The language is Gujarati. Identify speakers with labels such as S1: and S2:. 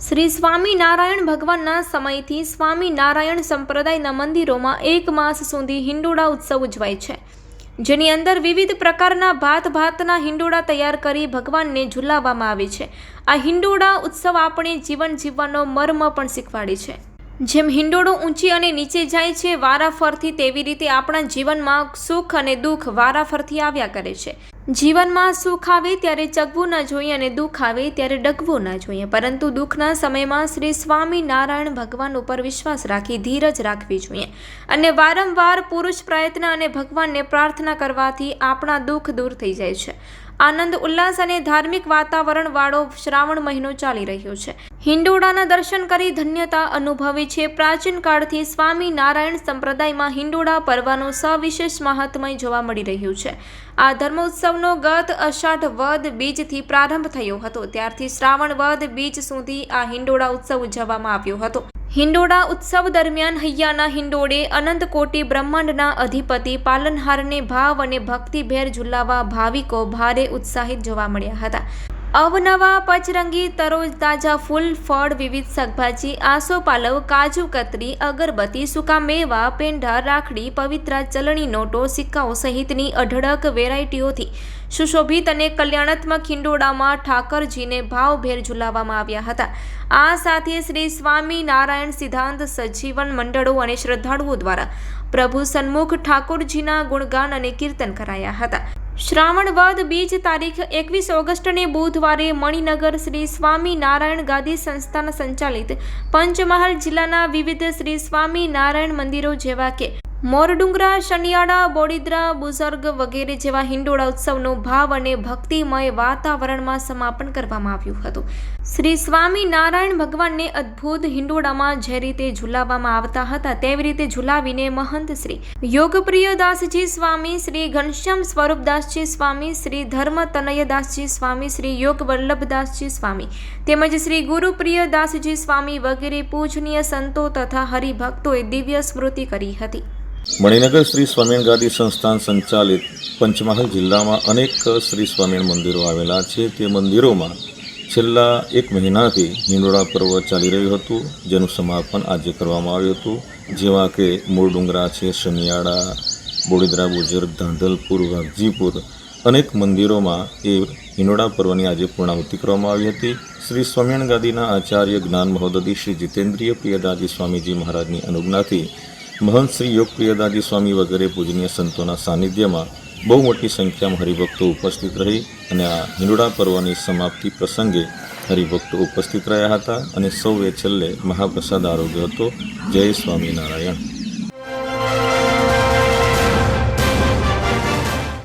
S1: શ્રી સ્વામિનારાયણ ભગવાનના સમયથી સ્વામિનારાયણ સંપ્રદાયના મંદિરોમાં એક માસ સુધી હિંડોળા ઉત્સવ ઉજવાય છે. જેની અંદર વિવિધ પ્રકારના ભાત ભાતના હિંડોળા તૈયાર કરી ભગવાનને ઝુલાવવામાં આવે છે. આ હિંડોળા ઉત્સવ આપણે જીવન જીવવાનો મર્મ પણ શીખવાડે છે. જેમ હિંડોળો ઊંચી અને નીચે જાય છે, વારાફરથી તેવી રીતે આપણા જીવનમાં સુખ અને દુઃખ વારાફરથી આવ્યા કરે છે. જીવનમાં સુખ આવે ત્યારે ચગવું ન જોઈએ અને દુઃખ આવે ત્યારે ડગવું ન જોઈએ. પરંતુ દુઃખના સમયમાં શ્રી સ્વામી નારાયણ ભગવાન ઉપર વિશ્વાસ રાખી ધીરજ રાખવી જોઈએ અને વારંવાર પુરુષ પ્રયત્ન અને ભગવાનને પ્રાર્થના કરવાથી આપણા દુઃખ દૂર થઈ જાય છે. આનંદ, ઉલ્લાસ અને ધાર્મિક વાતાવરણ વાળો શ્રાવણ મહિનો ચાલી રહ્યો છે. હિંડોળાના દર્શન કરી ધન્યતા અનુભવે છે. પ્રાચીન કાળથી સ્વામી નારાયણ સંપ્રદાયમાં હિંડોળા પર્વનો સવિશેષ મહાત્મય જોવા મળી રહ્યું છે. આ ધર્મોત્સવનો ગત અષાઢ વદ બીજથી પ્રારંભ થયો હતો. ત્યારથી શ્રાવણ વદ બીજ સુધી આ હિંડોળા ઉત્સવ ઉજવવામાં આવ્યો હતો. હિંડોળા ઉત્સવ દરમિયાન હૈયાના હિંડોળે અનંતકોટી બ્રહ્માંડના અધિપતિ પાલનહારને ભાવ અને ભક્તિભેર ઝુલાવા ભાવિકો ભારે ઉત્સાહિત જોવા મળ્યા હતા. અવનવા પચરંગી તરોજ તાજા ફૂલ, ફળ, વિવિધ શાકભાજી આસોપાલવ કાજુ કતરી, અગરબત્તી, સૂકા મેવા પેંડા રાખડી, પવિત્ર ચલણી નોટો, સિક્કાઓ સહિતની અઢળક વેરાયટીઓથી સુશોભિત અને કલ્યાણાત્મક હિંડોળામાં ઠાકરજીને ભાવભેર ઝુલાવવામાં આવ્યા હતા. આ સાથે શ્રી સ્વામી નારાયણ સિદ્ધાંત સજીવન મંડળો અને શ્રદ્ધાળુઓ દ્વારા પ્રભુ સન્મુખ ઠાકોરજીના ગુણગાન અને કીર્તન કરાયા હતા. શ્રાવણ વદ બીજ તારીખ એકવીસ ઓગસ્ટને બુધવારે મણિનગર શ્રી સ્વામી નારાયણ ગાદી સંસ્થાના સંચાલિત પંચમહાલ જિલ્લાના વિવિધ શ્રી સ્વામી નારાયણ મંદિરો જેવા કે મોરડુંગરા, શનિયાળા, બોડીદ્રા, બુઝર્ગ વગેરે જેવા હિંડોળા ઉત્સવનું ભાવ અને ભક્તિમય વાતાવરણમાં સમાપન કરવામાં આવ્યું હતું. શ્રી સ્વામી નારાયણ ભગવાનને અદ્ભુત હિંડોળામાં જે રીતે ઝુલાવવામાં આવતા હતા, તેવી રીતે ઝુલાવીને મહંત શ્રી યોગપ્રિયદાસજી સ્વામી, શ્રી ઘનશ્યામ સ્વરૂપદાસજી સ્વામી, શ્રી ધર્મ તનયદાસજી સ્વામી, શ્રી યોગ વલ્લભદાસજી સ્વામી તેમજ શ્રી ગુરુપ્રિયદાસજી સ્વામી વગેરે પૂજનીય સંતો તથા હરિભક્તોએ દિવ્ય સ્મૃતિ કરી હતી.
S2: મણિનગર શ્રી સ્વામિનારાયણ ગાદી સંસ્થાન સંચાલિત પંચમહાલ જિલ્લામાં અનેક શ્રી સ્વામિનારાયણ મંદિરો આવેલા છે. તે મંદિરોમાં છેલ્લા એક મહિનાથી હિંડોળા પર્વ ચાલી રહ્યું હતું, જેનું સમાપન આજે કરવામાં આવ્યું હતું. જેવા કે મૂળ ડુંગરા છે, શનિયાળા, બોડીદરા, બુજુર્ગ, ધાંધલપુર, વાઘજીપુર અનેક મંદિરોમાં એ હિંડોળા પર્વની આજે પૂર્ણાહુતિ કરવામાં આવી હતી. શ્રી સ્વામિનારાયણ ગાદીના આચાર્ય જ્ઞાન મહોદધી શ્રી જીતેન્દ્રિય પ્રિયદાજી સ્વામીજી મહારાજની અનુજ્ઞાથી મહંત શ્રી યોગપ્રિયદાજી સ્વામી વગેરે પૂજનીય સંતોના સાનિધ્યમાં બહુ મોટી સંખ્યામાં હરિભક્તો ઉપસ્થિત રહી અને આ હિંડોળા પર્વની સમાપ્તિ પ્રસંગે હરિભક્તો ઉપસ્થિત રહ્યા હતા અને સૌએ છેલ્લે મહાપ્રસાદ આરોગ્ય હતો. જય સ્વામિનારાયણ.